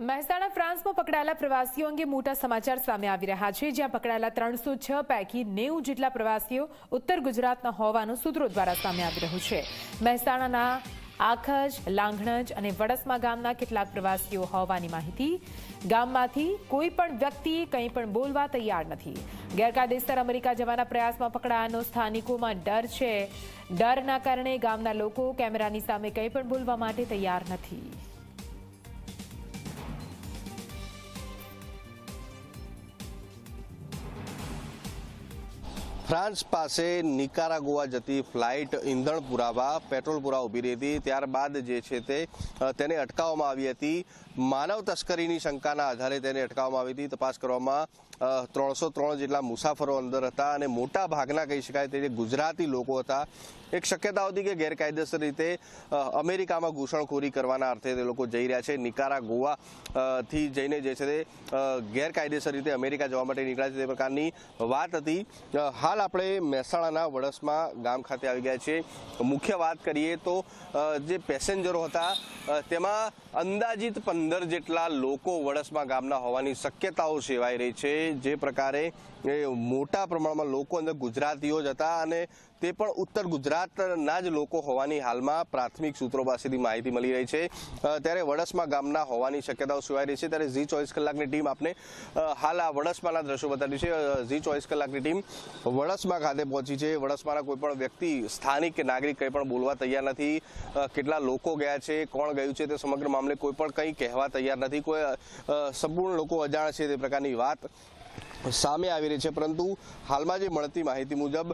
મહેસાણા, ફ્રાન્સમાં પકડાયેલા પ્રવાસીઓ અંગે મોટા સમાચાર સામે આવી રહ્યા છે. જ્યાં પકડાયેલા ત્રણસો છ પૈકી નેવું જેટલા પ્રવાસીઓ ઉત્તર ગુજરાતના હોવાનું સૂત્રો દ્વારા સામે આવી રહ્યું છે. મહેસાણાના આખજ લાંઘણજ અને વડસમા ગામના કેટલાક પ્રવાસીઓ હોવાની માહિતી. ગામમાંથી કોઈ પણ વ્યક્તિ કંઈ પણ બોલવા તૈયાર નથી. ગેરકાયદેસર અમેરિકા જવાના પ્રયાસમાં પકડાયાનો સ્થાનિકોમાં ડર છે. ડરના કારણે ગામના લોકો કેમેરાની સામે કંઈ પણ બોલવા માટે તૈયાર નથી. ફ્રાન્સ પાસે નિકારાગોવા જતી ફ્લાઇટ ઈંધણ પુરાવા પેટ્રોલ પુરા ઊભી રહી હતી. ત્યારબાદ જે છે તે તેને અટકાવવામાં આવી હતી. માનવ તસ્કરીની શંકાના આધારે તેને અટકાવવામાં આવી હતી. તપાસ કરવામાં ત્રણસો ત્રણ જેટલા મુસાફરો અંદર હતા અને મોટા ભાગના કહી શકાય તે ગુજરાતી લોકો હતા એક શક્યતા હતી કે ગેરકાયદેસર રીતે અમેરિકામાં ઘૂસણખોરી કરવાના અર્થે તે લોકો જઈ રહ્યા છે. નિકારા ગોવા થી જઈને જે છે તે ગેરકાયદેસર રીતે અમેરિકા જવા માટે નીકળ્યા છે. તે પ્રકારની વાત હતી. અ, હાલ આપણે મહેસાણાના વડસમાં ગામ ખાતે આવી ગયા છીએ. મુખ્ય વાત કરીએ તો જે પેસેન્જરો હતા તેમાં અંદાજિત પંદર જેટલા લોકો વડસમાં ગામના હોવાની શક્યતાઓ સેવાઈ રહી છે. જે પ્રકારે મોટા પ્રમાણમાં લોકો અંદર ગુજરાતીઓ જ હતા અને તે પણ ઉત્તર ગુજરાતના જ લોકો હોવાની હાલમાં પ્રાથમિક સૂત્રો પાસેથી માહિતી મળી રહી છે. ત્યારે વડસમા ગામના હોવાની શક્યતાઓ સુવાઈ રહી છે. ત્યારે ઝી ચોવીસ કલાકની ટીમ આપને હાલ આ વડસમાના દ્રશ્યો બતાવ્યું છે. ઝી ચોવીસ કલાકની ટીમ વડસમા ખાતે પહોંચી છે. વડસમાના કોઈપણ વ્યક્તિ, સ્થાનિક કે નાગરિક કંઈ પણ બોલવા તૈયાર નથી. કેટલા લોકો ગયા છે, કોણ ગયું છે તે સમગ્ર મામલે કોઈ પણ કંઈ કહેવા તૈયાર નથી. કોઈ સંપૂર્ણ લોકો અજાણ છે તે પ્રકારની વાત સામે આવી રહી છે. પરંતુ હાલમાં જે મળતી માહિતી મુજબ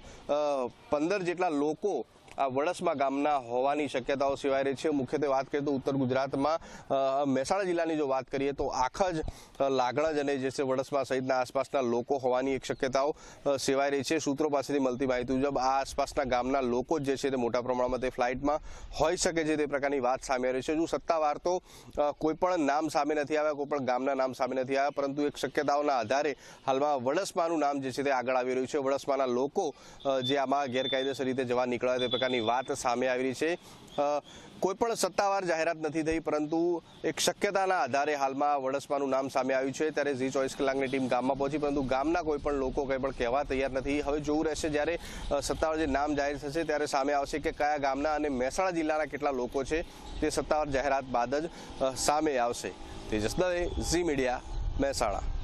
પંદર જેટલા લોકો આ વડસમા ગામના હોવાની શક્યતાઓ સિવાય રહી છે. મુખ્યત્વે વાત કરીએ તો ઉત્તર ગુજરાતમાં મહેસાણા જિલ્લાની જો વાત કરીએ તો આખા જ લાગણજ અને જે છે વડસમા સહિતના આસપાસના લોકો હોવાની એક શક્યતાઓ સેવાઈ રહી છે. સૂત્રો પાસેથી મળતી માહિતી મુજબ આ આસપાસના ગામના લોકો જે છે તે મોટા પ્રમાણમાં તે ફ્લાઇટમાં હોઈ શકે છે તે પ્રકારની વાત સામે રહી છે. જો સત્તાવાર તો કોઈપણ નામ સામે નથી આવ્યા, કોઈ પણ ગામના નામ સામે નથી આવ્યા, પરંતુ એક શક્યતાઓના આધારે હાલમાં વડસમાનું નામ જે છે તે આગળ આવી રહ્યું છે. વડસમાના લોકો જે આમાં ગેરકાયદેસર રીતે જવા નીકળ્યા તે પ્રકારની વાત સામે આવી રહી છે. અ, કોઈ પણ સત્તાવાર જાહેરાત નથી થઈ પરંતુ એક શક્યતાના આધારે હાલમાં વડસમાનું નામ સામે આવ્યું છે. ત્યારે ઝી ચોવીસ કલાકની ટીમ ગામમાં પહોંચી પરંતુ ગામના કોઈ પણ લોકો કંઈ પણ કહેવા તૈયાર નથી. હવે જોવું રહેશે જ્યારે સત્તાવાર જે નામ જાહેર થશે ત્યારે સામે આવશે કે કયા ગામના અને મહેસાણા જિલ્લાના કેટલા લોકો છે. તે સત્તાવાર જાહેરાત બાદ જ સામે આવશે. તેજસ દવે ઝી મીડિયા મહેસાણા.